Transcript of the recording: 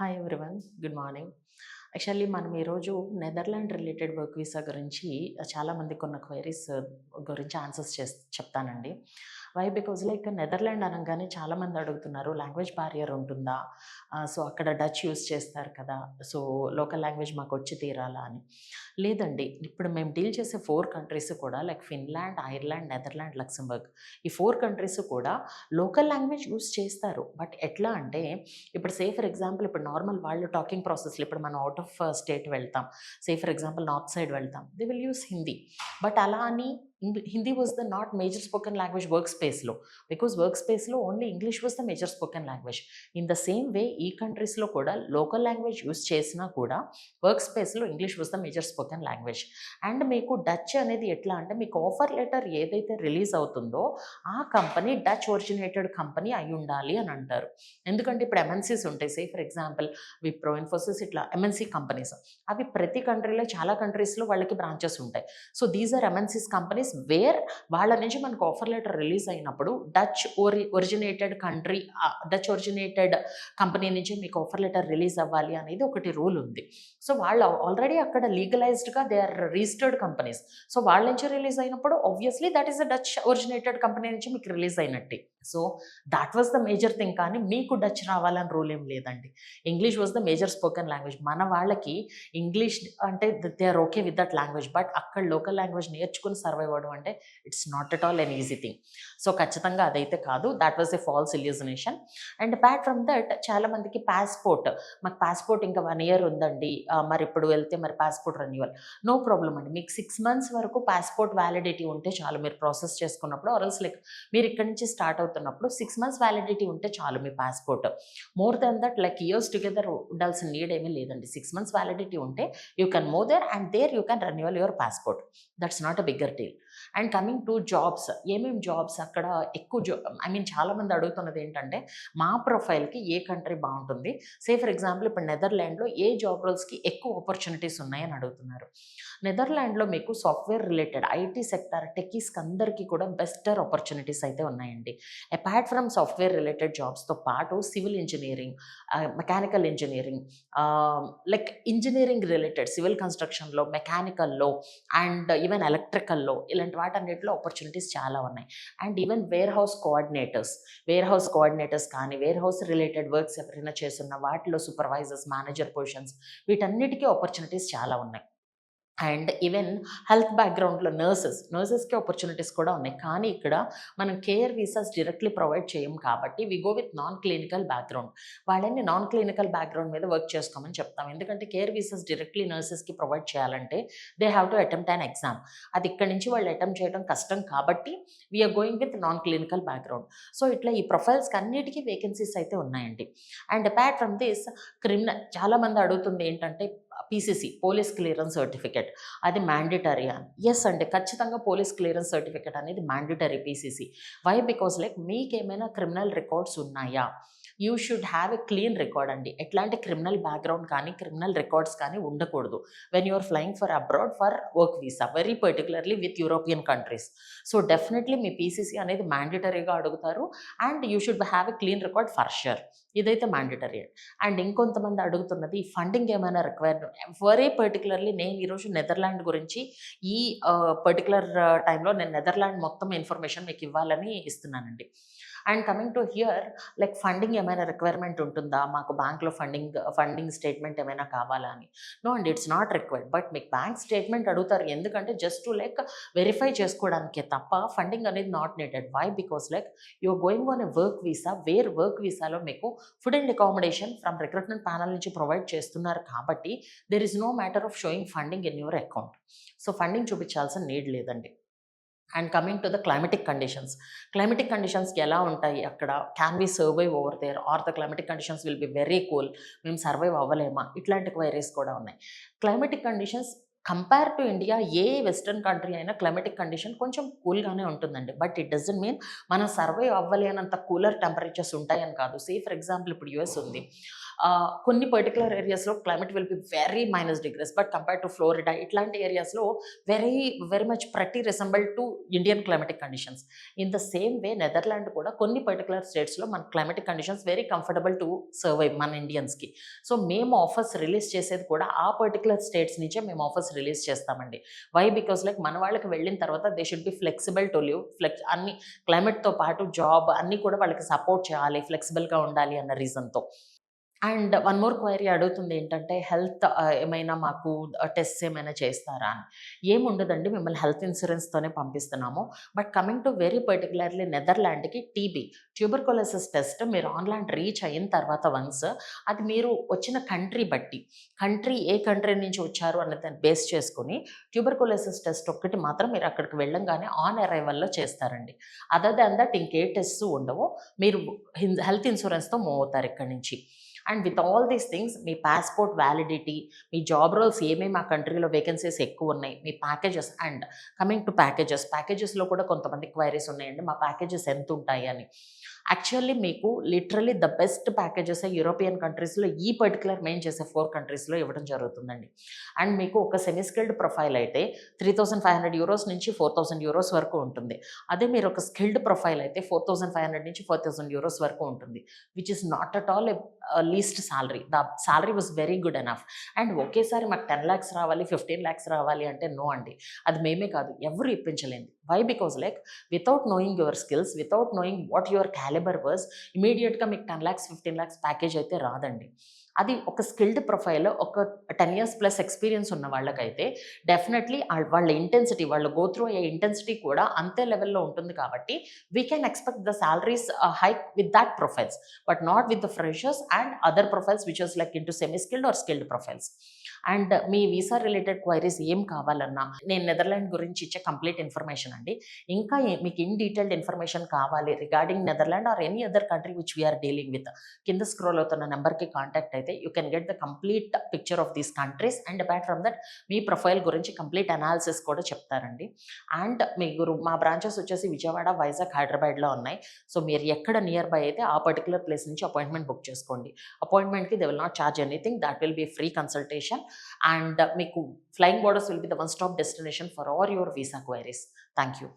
Hi everyone good morning actually మనం ఈరోజు Netherland related work visa గురించి చాలామంది కొన్న క్వైరీస్ గురించి ఆన్సర్స్ చే చెప్తానండి. వై బికాజ్ లైక్ నెదర్లాండ్ అనగానే చాలామంది అడుగుతున్నారు లాంగ్వేజ్ బారియర్ ఉంటుందా? సో అక్కడ డచ్ యూస్ చేస్తారు కదా సో లోకల్ లాంగ్వేజ్ మాకు వచ్చి తీరాలా అని. లేదండి ఇప్పుడు మేము డీల్ చేసే ఫోర్ కంట్రీస్ కూడా like Finland Ireland Netherland Luxembourg ఈ ఫోర్ కంట్రీస్ కూడా లోకల్ లాంగ్వేజ్ యూస్ చేస్తారు. బట్ ఎట్లా అంటే ఇప్పుడు సే ఫర్ ఎగ్జాంపుల్ ఇప్పుడు నార్మల్ వాళ్ళు టాకింగ్ ప్రాసెస్లో ఇప్పుడు మనం అవుట్ ఆఫ్ స్టేట్ వెళ్తాం. Say for example north side వెళ్తాం. They will use Hindi but అలా అని Hindi was the not major spoken language work స్పేస్లో బికాజ్ వర్క్ స్పేస్లో only English was the major spoken language in the same way ఈ కంట్రీస్లో కూడా local language use చేసినా కూడా వర్క్ స్పేస్లో English was the major spoken language and మీకు Dutch అనేది ఎట్లా అంటే మీకు ఆఫర్ లెటర్ ఏదైతే రిలీజ్ అవుతుందో ఆ కంపెనీ డచ్ ఒరిజినేటెడ్ కంపెనీ అయి ఉండాలి అని అంటారు. ఎందుకంటే ఇప్పుడు ఎంఎన్సీస్ ఉంటాయి. Say for example Wipro Infosys ఇట్లా ఎంఎన్సీ కంపెనీస్ అవి ప్రతి కంట్రీలో చాలా కంట్రీస్లో వాళ్ళకి బ్రాంచెస్ ఉంటాయి. So these are MNCs companies where వాళ్ళ నుంచి మనకు ఆఫర్ లెటర్ రిలీజ్ అయినప్పుడు డచ్ ఒరి originated country Dutch originated company నుంచి మీకు ఆఫర్ లెటర్ రిలీజ్ అవ్వాలి అనేది ఒకటి రూల్ ఉంది. సో వాళ్ళు ఆల్రెడీ అక్కడ లీగలైజ్డ్గా they are registered companies so వాళ్ళ నుంచి రిలీజ్ అయినప్పుడు obviously that is a Dutch originated company నుంచి మీకు రిలీజ్ అయినట్టే. So that was the major thing కానీ మీకు డచ్ రావాలని రూల్ ఏం లేదండి. English was the major spoken language మన వాళ్ళకి ఇంగ్లీష్ అంటే they are okay with that language but అక్కడ లోకల్ లాంగ్వేజ్ నేర్చుకుని సర్వైవ్ అవ్వడం అంటే it's not at all an easy thing so ఖచ్చితంగా అదైతే కాదు. That was a false illusion and apart from that చాలా మందికి పాస్పోర్ట్ మాకు పాస్పోర్ట్ ఇంకా వన్ ఇయర్ ఉందండి. మరి ఇప్పుడు వెళ్తే మరి పాస్పోర్ట్ రెన్యువల్ నో ప్రాబ్లం అండి. మీకు సిక్స్ మంత్స్ వరకు పాస్పోర్ట్ వ్యాలిడిటీ ఉంటే చాలు మీరు ప్రాసెస్ చేసుకున్నప్పుడు ఆర్ఎల్స్ లైక్ మీరు ఇక్కడి నుంచి స్టార్ట్ అవుతున్నప్పుడు సిక్స్ మంత్స్ వ్యాలిడిటీ ఉంటే చాలు మీ passport more than that like years together ఉండాల్సిన నీడ్ ఏమీ లేదండి. సిక్స్ మంత్స్ వ్యాలిడిటీ ఉంటే you can move there and there you can renewal your passport that's not a bigger deal and coming to jobs ఏమేమి jobs అక్కడ ఎక్కువ జా I mean చాలామంది అడుగుతున్నది ఏంటంటే మా ప్రొఫైల్కి ఏ కంట్రీ బాగుంటుంది? సే ఫర్ ఎగ్జాంపుల్ ఇప్పుడు నెదర్లాండ్లో ఏ జాబ్ రోల్స్కి ఎక్కువ ఆపర్చునిటీస్ ఉన్నాయని అడుగుతున్నారు. నెదర్లాండ్లో మీకు సాఫ్ట్వేర్ రిలేటెడ్ ఐటీ సెక్టార్ టెక్కీస్కి అందరికీ కూడా బెస్టర్ ఆపర్చునిటీస్ అయితే ఉన్నాయండి. అపార్ట్ ఫ్రమ్ సాఫ్ట్వేర్ రిలేటెడ్ జాబ్స్తో పాటు civil engineering mechanical engineering like engineering related civil కన్స్ట్రక్షన్లో మెకానికల్లో అండ్ ఈవెన్ ఎలక్ట్రికల్లో ఇలాంటి వాటన్నిటిలో ఆపర్చునిటీస్ చాలా ఉన్నాయి. And even warehouse coordinators warehouse coordinators కానీ వేర్ హౌస్ రిలేటెడ్ వర్క్స్ ఎవరైనా చేస్తున్న వాటిలో సూపర్వైజర్స్ మేనేజర్ పొజిషన్స్ వీటన్నిటికీ ఆపర్చునిటీస్ చాలా ఉన్నాయి. అండ్ ఈవెన్ హెల్త్ బ్యాక్గ్రౌండ్లో నర్సెస్ నర్సెస్కి ఆపర్చునిటీస్ కూడా ఉన్నాయి. కానీ ఇక్కడ మనం కేర్ వీసాస్ డైరెక్ట్లీ ప్రొవైడ్ చేయం కాబట్టి we go with non clinical background. వాళ్ళని నాన్ క్లినికల్ బ్యాక్గ్రౌండ్ మీద వర్క్ చేసుకోమని చెప్తాం. ఎందుకంటే కేర్ వీసాస్ డైరెక్ట్లీ నర్సెస్కి ప్రొవైడ్ చేయాలంటే they have to attempt an exam. అది ఇక్కడ నుంచి వాళ్ళు అటెంప్ట్ చేయడం కష్టం కాబట్టి we're going with non clinical background. So ఇట్లా ఈ ప్రొఫైల్స్కి అన్నిటికీ వేకెన్సీస్ అయితే ఉన్నాయండి. And apart from this criminal చాలామంది అడుగుతుంది ఏంటంటే పీసీసీ పోలీస్ క్లియరెన్స్ సర్టిఫికేట్ అది మ్యాండేటరీ అని ఎస్ అండి ఖచ్చితంగా పోలీస్ క్లియరెన్స్ సర్టిఫికేట్ అనేది mandatory PCC why because like మీకేమైనా క్రిమినల్ రికార్డ్స్ ఉన్నాయా? You should have a clean record అండి. ఎట్లాంటి క్రిమినల్ బ్యాక్గ్రౌండ్ కానీ క్రిమినల్ రికార్డ్స్ కానీ ఉండకూడదు. When you're flying for abroad for work visa very particularly with European countries so definitely me PCC అనేది మ్యాండేటరీగా అడుగుతారు. And you should have a clean record for sure ఇదైతే mandatory and. ఇంకొంతమంది అడుగుతున్నది funding ఏమైనా require very particularly నేను ఈరోజు Netherland గురించి ఈ పర్టికులర్ టైంలో నేను నెదర్లాండ్ మొత్తం ఇన్ఫర్మేషన్ మీకు ఇవ్వాలని ఇస్తున్నానండి. And coming to here like funding ఏమైనా రిక్వైర్మెంట్ ఉంటుందా? మాకు బ్యాంక్లో ఫండింగ్ ఫండింగ్ స్టేట్మెంట్ ఏమైనా కావాలా అని. No and it's not required but మీకు బ్యాంక్ స్టేట్మెంట్ అడుగుతారు. ఎందుకంటే జస్ట్ టు లైక్ వెరిఫై చేసుకోవడానికే తప్ప ఫండింగ్ అనేది not needed. Why? Because like you're going on a work visa where work వీసాలో మీకు food and accommodation from recruitment panel నుంచి provide చేస్తున్నారు కాబట్టి there is no matter of showing funding in your account so funding చూపించాల్సిన need లేదండి. And coming to the climatic conditions climatic కండిషన్స్కి ఎలా ఉంటాయి? అక్కడ can be survive over there are the climatic conditions will be very cool మేము survive అవ్వలేమా? ఇట్లాంటి queries కూడా ఉన్నాయి. Climatic conditions compare to India A western country అయినా క్లైమేటిక్ కండిషన్ కొంచెం కూల్గానే ఉంటుందండి. బట్ ఇట్ డజన్ మీన్ మనం సర్వైవ్ అవ్వలేనంత కూలర్ టెంపరేచర్స్ ఉంటాయని కాదు. సే ఫర్ ఎగ్జాంపుల్ ఇప్పుడు యుఎస్ ఉంది. కొన్ని పర్టికులర్ ఏరియాస్లో climate will be very minus degrees but compare to Florida ఇట్లాంటి ఏరియాస్లో వెరీ వెరీ మచ్ ప్రతి resemble to Indian climatic conditions in the same way Netherland కూడా కొన్ని పర్టికులర్ స్టేట్స్లో మన climatic conditions very comfortable to survive మన ఇండియన్స్కి సో మేము ఆఫర్స్ రిలీజ్ చేసేది కూడా ఆ పర్టికులర్ స్టేట్స్ నుంచే మేము ఆఫర్స్ రిలీజ్ చేస్తామండి. వై బికాస్ లైక్ మన వాళ్ళకి వెళ్ళిన తర్వాత they should be flexible to live flex అన్ని క్లైమేట్తో పాటు జాబ్ అన్నీ కూడా వాళ్ళకి సపోర్ట్ చేయాలి ఫ్లెక్సిబుల్గా ఉండాలి అన్న రీజన్తో అండ్ వన్ మోర్ క్వైరీ అడుగుతుంది ఏంటంటే హెల్త్ ఏమైనా మాకు టెస్ట్ ఏమైనా చేస్తారా అని. ఏముండదండి మిమ్మల్ని హెల్త్ ఇన్సూరెన్స్తోనే పంపిస్తున్నాము. But coming to very particularly నెదర్లాండ్కి TB. Tuberculosis test మీరు ఆన్లైన్ రీచ్ అయిన తర్వాత వన్స్ అది మీరు వచ్చిన కంట్రీ బట్టి కంట్రీ ఏ కంట్రీ నుంచి వచ్చారు అనేది బేస్ చేసుకుని ట్యూబర్కోలసిస్ టెస్ట్ ఒక్కటి మాత్రం మీరు అక్కడికి వెళ్ళంగానే ఆన్ అరైవల్లో చేస్తారండి. అదర్ దాన్ దట్ ఇంకే టెస్ట్ ఉండవు. మీరు హెల్త్ ఇన్సూరెన్స్తో మూవ్ అవుతారు ఇక్కడి నుంచి. And with all these things me passport validity మీ జాబ్ రోల్స్ ఏమేమి ఆ కంట్రీలో వేకెన్సీస్ ఎక్కువ ఉన్నాయి మీ packages and coming to packages ప్యాకేజెస్లో కూడా కొంతమంది క్వైరీస్ ఉన్నాయండి మా ప్యాకేజెస్ ఎంత ఉంటాయి అని. యాక్చువల్లీ మీకు literally the best packages European కంట్రీస్లో ఈ పర్టికులర్ మెయిన్ చేసే ఫోర్ కంట్రీస్లో ఇవ్వడం జరుగుతుందండి. అండ్ మీకు ఒక సెమీ స్కిల్డ్ ప్రొఫైల్ అయితే three thousand five hundred euros నుంచి ఫోర్ థౌసండ్ యూరోస్ వరకు ఉంటుంది. అదే మీరు ఒక స్కిల్డ్ ప్రొఫైల్ అయితే ఫోర్ థౌసండ్ ఫైవ్ హండ్రెడ్ నుంచి ఫోర్ థౌసండ్ యూరోస్ వరకు ఉంటుంది. Which is not at all least salary the salary was very good enough and ఒకేసారి మాకు టెన్ ల్యాక్స్ రావాలి ఫిఫ్టీన్ ల్యాక్స్ రావాలి అంటే నో అండి. అది మేమే కాదు ఎవరు ఇప్పించలేదు. Why because like without knowing your skills without knowing what your caliber was ఇమీడియట్గా మీకు ten lakhs fifteen lakhs package అయితే రాదండి. అది ఒక స్కిల్డ్ ప్రొఫైల్ ఒక టెన్ ఇయర్స్ ప్లస్ ఎక్స్పీరియన్స్ ఉన్న వాళ్ళకైతే డెఫినెట్లీ వాళ్ళ ఇంటెన్సిటీ వాళ్ళు గో త్రూ అయ్యే ఇంటెన్సిటీ కూడా అంతే లెవెల్లో ఉంటుంది కాబట్టి we can expect the salaries hike with that profiles but not with the freshers and other profiles which is like in to semi skilled or skilled profiles and me visa related queries ఏం కావాలన్నా నేను Netherland గురించి ఇచ్చే complete information అండి. ఇంకా మీకు in detailed information కావాలి regarding Netherland or any other country which we're dealing with కింద స్క్రోల్ అవుతున్న నెంబర్కి కాంటాక్ట్ అయితే అయితే you can get the complete picture of these countries and apart from that me profile గురించి కంప్లీట్ అనాలిసిస్ కూడా చెప్తారండి. And మీరు మా బ్రాంచెస్ వచ్చేసి విజయవాడ వైజాగ్ హైదరాబాద్లో ఉన్నాయి. సో మీరు ఎక్కడ నియర్ బై అయితే ఆ పర్టికులర్ ప్లేస్ నుంచి అపాయింట్మెంట్ బుక్ చేసుకోండి. అపాయింట్మెంట్కి they will not charge anything that will be free consultation and మీకు flying borders will be the one stop destination for all your visa queries thank you